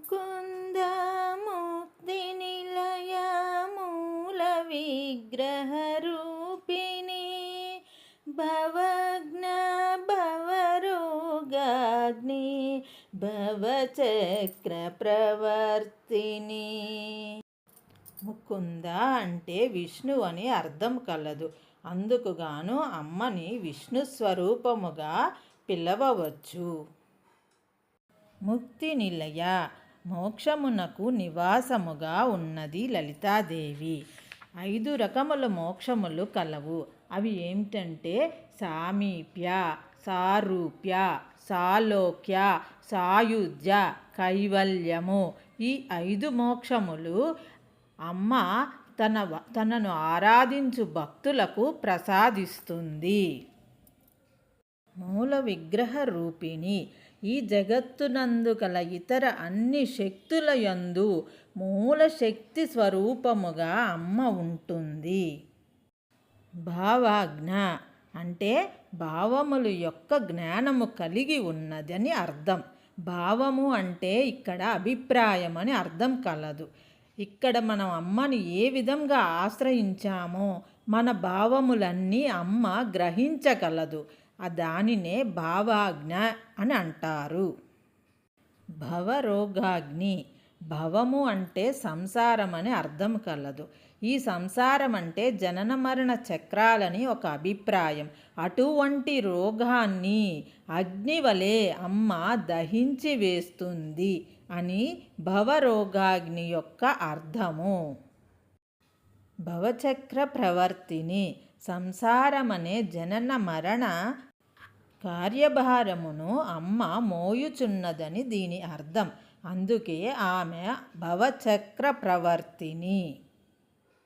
ముకుంద ముక్తి నిలయ మూల విగ్రహ రూపిణి. భవజ్ఞ భవరోగాగ్ని భవచక్ర ప్రవర్తిని. ముకుంద అంటే విష్ణు అని అర్థం కలదు. అందుకు గాను అమ్మని విష్ణు స్వరూపముగా పిలవవచ్చు. ముక్తి నిలయ మోక్షమునకు నివాసముగా ఉన్నది లలితాదేవి. ఐదు రకముల మోక్షములు కలవు. అవి ఏమిటంటే సామీప్య సారూప్య సాలోక్య సాయుధ్య కైవల్యము. ఈ ఐదు మోక్షములు అమ్మ తన తనను ఆరాధించు భక్తులకు ప్రసాదిస్తుంది. మూల విగ్రహ రూపిణి ఈ జగత్తునందు గల ఇతర అన్ని శక్తుల యందు మూల శక్తి స్వరూపముగా అమ్మ ఉంటుంది. భావాజ్ఞ అంటే భావములు యొక్క జ్ఞానము కలిగి ఉన్నదని అర్థం. భావము అంటే ఇక్కడ అభిప్రాయం అని అర్థం కలదు. ఇక్కడ మనం అమ్మని ఏ విధంగా ఆశ్రయించామో మన భావములన్నీ అమ్మ గ్రహించగలదు. దానినే భావాజ్ఞ అని అంటారు. భవరోగాగ్ని భవము అంటే సంసారం అని అర్థం కలదు. ఈ సంసారం అంటే జనన మరణ చక్రాలని ఒక అభిప్రాయం. అటువంటి రోగాన్ని అగ్ని వలె అమ్మ దహించి వేస్తుంది అని భవరోగాగ్ని యొక్క అర్థము. భవచక్ర ప్రవర్తిని సంసారమనే జనన మరణ కార్యభారమును అమ్మ మోయుచున్నదని దీని అర్థం. అందుకే ఆమె భవచక్ర ప్రవర్తిని